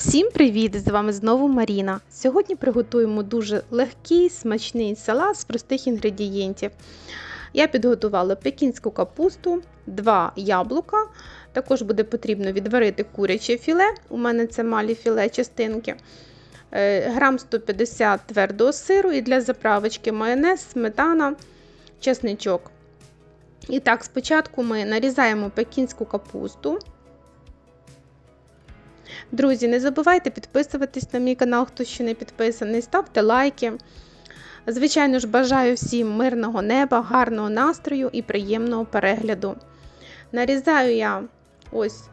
Всім привіт! З вами знову Маріна. Сьогодні приготуємо дуже легкий, смачний салат з простих інгредієнтів. Я підготувала пекінську капусту, 2 яблука. Також буде потрібно відварити куряче філе. У мене це малі філе частинки. е, Грам 150 твердого сиру і для заправочки майонез, сметана, чесничок. І так, спочатку ми нарізаємо пекінську капусту. Друзі, не забувайте підписуватись на мій канал, хто ще не підписаний, ставте лайки. Звичайно ж, бажаю всім мирного неба, гарного настрою і приємного перегляду. Нарізаю я ось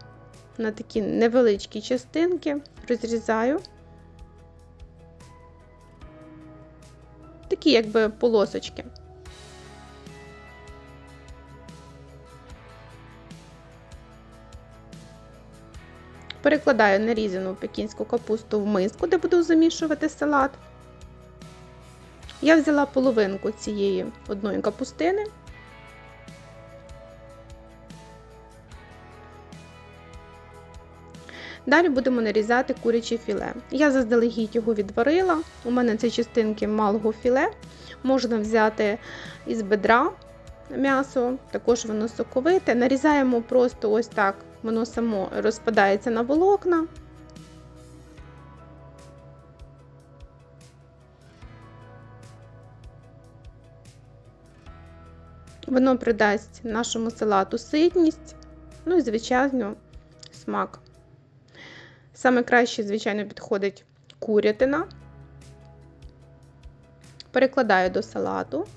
на такі невеличкі частинки, розрізаю. Такі, якби полосочки. Перекладаю нарізану пекінську капусту в миску, де буду замішувати салат. Я взяла половинку цієї одної капустини. Далі будемо нарізати куряче філе. Я заздалегідь його відварила. У мене це частинки малого філе. Можна взяти із бедра м'ясо, також воно соковите. Нарізаємо просто ось так, воно само розпадається на волокна. Воно придасть нашому салату ситність, ну і, звичайно, смак. Саме краще, звичайно, підходить курятина. Перекладаю до салату.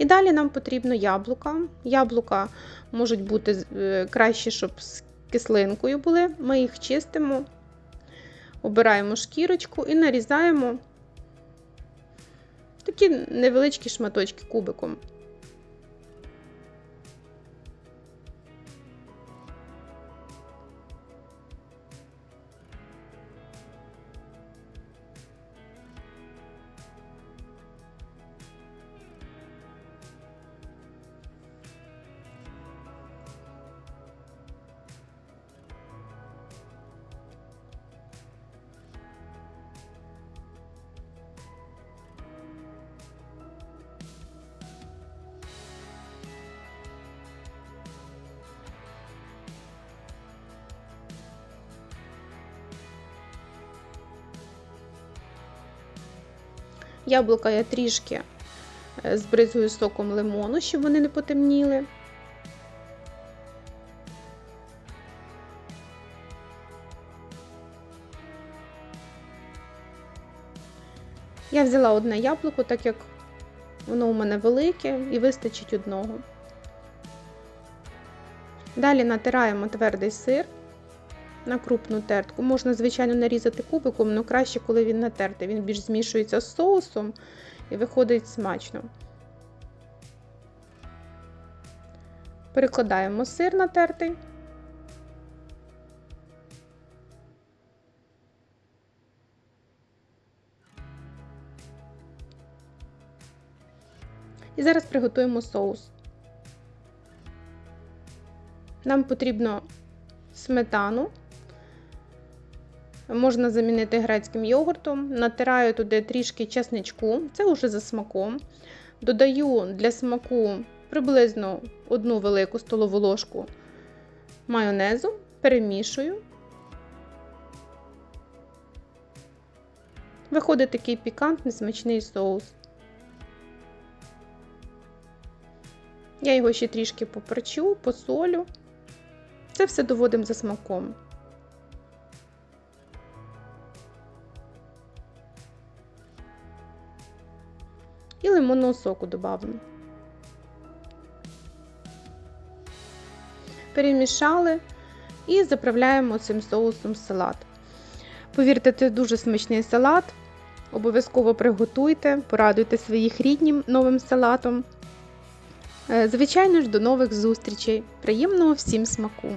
І далі нам потрібно яблука. Яблука можуть бути е, краще, щоб з кислинкою були. Ми їх чистимо, обираємо шкірочку і нарізаємо такі невеличкі шматочки кубиком. Яблука я трішки е, збризую соком лимону, щоб вони не потемніли. Я взяла одне яблуко, так як воно у мене велике і вистачить одного. Далі натираємо твердий сир на крупну тертку. Можна, звичайно, нарізати кубиком, але краще, коли він натертий. Він більш змішується з соусом і виходить смачно. Перекладаємо сир натертий. І зараз приготуємо соус. Нам потрібно сметану. Можна замінити грецьким йогуртом. Натираю туди трішки чесничку, це вже за смаком. Додаю для смаку приблизно одну велику столову ложку майонезу, перемішую. Виходить такий пікантний смачний соус. Я його ще трішки поперчу, посолю. Це все доводимо за смаком. І лимонного соку додамо. Перемішали і заправляємо цим соусом салат. Повірте, це дуже смачний салат. Обов'язково приготуйте, порадуйте своїх ріднім новим салатом. Е, Звичайно ж, до нових зустрічей. Приємного всім смаку!